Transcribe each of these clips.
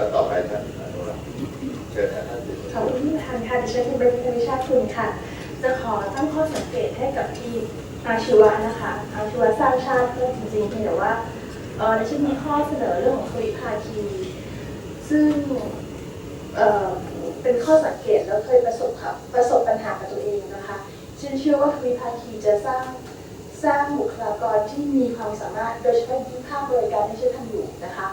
แล้วต่อไปท่านอนุรักษ์เชิญนะท่านขอบคุณท่านค่ะดิฉันคุณเป็นวิชาคุณค่ะ จะขอตั้งข้อสังเกตให้กับทีมอาชีวะนะคะอาชีวะสร้างชาติเพื่อจริงๆเพียงแต่ว่าเออดิฉันมีข้อเสนอเรื่องของทวิภาคี ซึ่งเออเป็นข้อสังเกตแล้วเคยประสบกับประสบปัญหากับตัวเองนะคะฉันเชื่อว่าทวิภาคีจะสร้างสร้างบุคลากรที่มีความสามารถโดยเฉพาะที่ภาคบริการที่ฉันทำอยู่นะคะ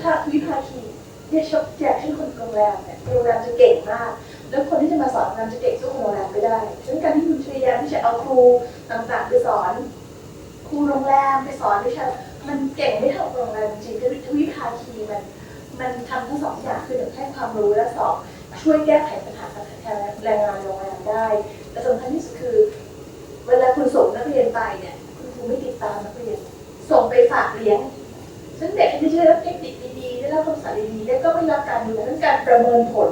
ถ้าวิภาคีเนี่ยชอบอยากให้คนโรงแรมเนี่ยโรงแรมจะเก่งมาก แล้วคนที่จะมาสอนโรงแรมจะเก่งสู้คนโรงแรมไม่ได้ฉะนั้นการที่คุณพยายาที่จะเอาครูต่างๆไปสอน ครูโรงแรมไปสอนวิชามันเก่งไม่เท่าโรงแรมจริงๆคือทวิภาคีมันมันทำทั้งสองอย่างคือหนึ่งให้ความรู้และสองช่วยแก้ไขปัญหาการขาดแแรงงานโรงแรมได้แต่สำคัญที่สุดคือ เวลาคุณส่งนักเรียนไปเนี่ยคุณครูไม่ติดตามนักเรียน ส่งไปฝากเลี้ยงซึ่งเด็กที่ได้รับเทคนิคดีๆไดีๆแล้วก็ไม่รับการดูแลทั้งการประเมินผล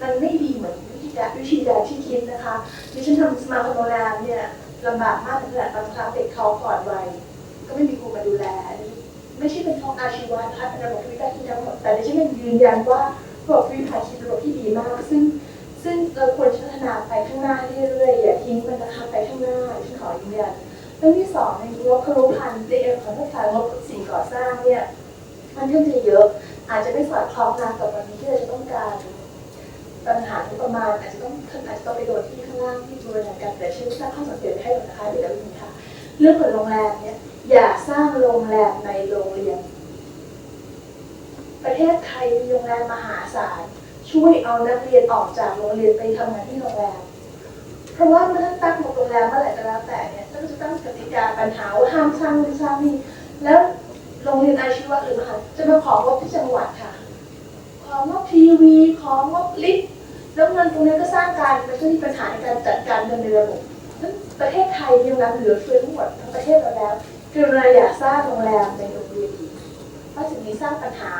มันไม่ดีเหมือนวิธีการวิธีการที่คิดนะคะดิฉันทำสมาคมโรงแรมเนี่ยลำบากมากถึงขนาดบางครั้งเด็กเขาก่อนวัยก็ไม่มีครูมาดูแลอันนี้ไม่ใช่เป็นห้องอาชีวะนะคะเป็นระบบวิชาที่ทั้งหมดแต่ดิฉันยังยืนยันว่าระบบวิชาชีพเป็นระบบที่ดีมาก ซึ่งซึ่งเราควรจะพัฒนาไปข้างหน้าเรื่อยๆอย่าทิ้งมันนะคะไปข้างหน้าฉันขอยืนยันเรื่องที่สองในงบครุพันธ์เรื่องของทักษะงบสิ่งก่อสร้างเนี่ยมันค่อนข้างจะเยอะ อาจจะไม่สอดคล้องกันกับวันนี้ที่เราจะต้องการปัญหางบประมาณอาจจะต้องอาจจะต้องไปโดนที่ข้างล่างที่บูรณาการแต่ชื่อสร้างข้อสังเกตให้หมดนะคะเดี๋ยวเราดูค่ะ เรื่องของโรงแรมเนี่ยอย่าสร้างโรงแรมในโรงเรียน ประเทศไทยมีโรงแรมมหาศาลช่วยเอานักเรียนออกจากโรงเรียนไปทำงานที่โรงแรม เพราะว่าเมื่อท่านตั้งโรงแรมเมื่อไหร่ก็แล้วแต่เนี่ยท่านก็จะตั้งกติกาปัญหาว่าห้ามสร้างนู่นสร้างนี่แล้ว รงเรียนอาชีวะหรือมหาจะมาของบที่จังหวัดค่ะ ของงบทีวีของงบลิฟต์แล้วเงินตรงนี้ก็สร้างการมันก็มีปัญหาในการจัดการเงินในระบบซึ่งประเทศไทยมีโรงแรมเหลือเฟือทั้งหมดทั้งประเทศเราแล้วกรุณาอย่าสร้างโรงแรมในโรงเรียนอีกเพราะสิ่งนี้สร้างปัญหา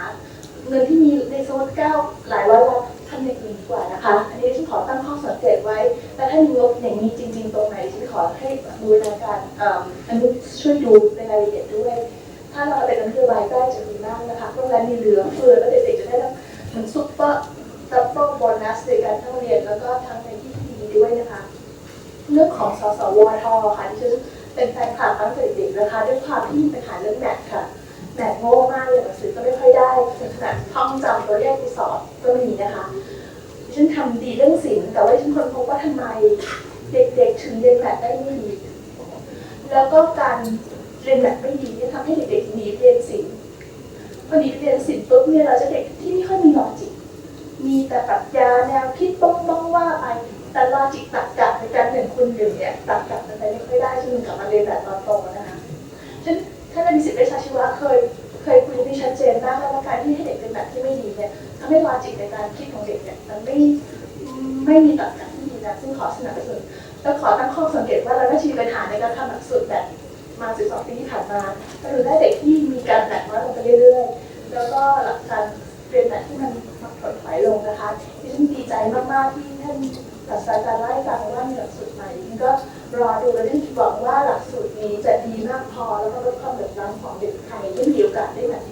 เงินที่มีในโซนเก้าหลายร้อยล้านทำอย่างอื่นดีกว่านะคะ อันนี้ฉันขอตั้งข้อสังเกตไว้และถ้ามีงบอย่างนี้จริง ๆ ตรงไหนฉันขอให้บูรณาการอ่ออนุช่วยดูในรายละเอียดด้วย ถ้าเราเอาเป็นนโยบายก็จะดีมากนะคะโรงแรมมีเหลือเฟือแล้วเด็กๆจะได้รับเหมือนซุปเปอร์ดับเบิลโบนัสในการทั้งเรียนแล้วก็ทั้งในที่ที่ดีด้วยนะคะเรื่องของสสวทค่ะที่ฉันเป็นแฟนคลับตั้งแต่เด็กนะคะด้วยความที่มีปัญหาเรื่องแมทค่ะแมทโง่มากเลยหนังสือก็ไม่ค่อยได้ถึงขนาดท่องจำตัวเลขไปสอบก็ไม่มีนะคะฉันทำดีเรื่องศิลป์แต่ว่าฉันค้นพบว่าทำไมเด็กๆถึงเรียนแมทได้ไม่ดีแล้วก็การ เรียนแมทไม่ดีเนี่ยทำให้เด็กๆหนีเรียนศิลป์พอหนีเรียนศิลป์ปุ๊บเนี่ยเราจะเด็กที่ไม่ค่อยมีลอจิก มีแต่ปรัชญาแนวคิดบ้องบ้องว่าไปแต่ลอจิกตัดกับในการหนึ่งคูณหนึ่งเนี่ยตัดกับมันไปไม่ค่อยได้จนกลับมาเรียนแบบตอนโตนะคะฉะนั้นท่านอภิสิทธิ์วชชาชีวะเคยเคยคุยที่ชัดเจนมากแล้วว่าการที่ให้เด็กเป็นแบบที่ไม่ดีเนี่ยทำให้ลอจิกในการคิดของเด็กเนี่ยมันไม่ไม่มีตัดกับที่ดีนะซึ่งขอสนับสนุนแล้วขอตั้งข้อสังเกตว่าเราไม่มีปัญหาในการทำหลักสูตรแบบ มา 12 ปีที่ผ่านมาก็คือได้เด็กที่มีการแบบน้อยลงไปเรื่อยๆ แล้วก็หลักการเรียนแบบที่มันถดถอยลงนะคะที่ฉันดีใจมากๆที่ท่านศาสตราจารย์ไล่ฟังว่ามีหลักสูตรใหม่นี่ก็รอดูและที่หวังว่าหลักสูตรนี้จะดีมากพอแล้วก็ลดความเดือดร้อนของเด็กไทยที่มีโอกาสได้แบบ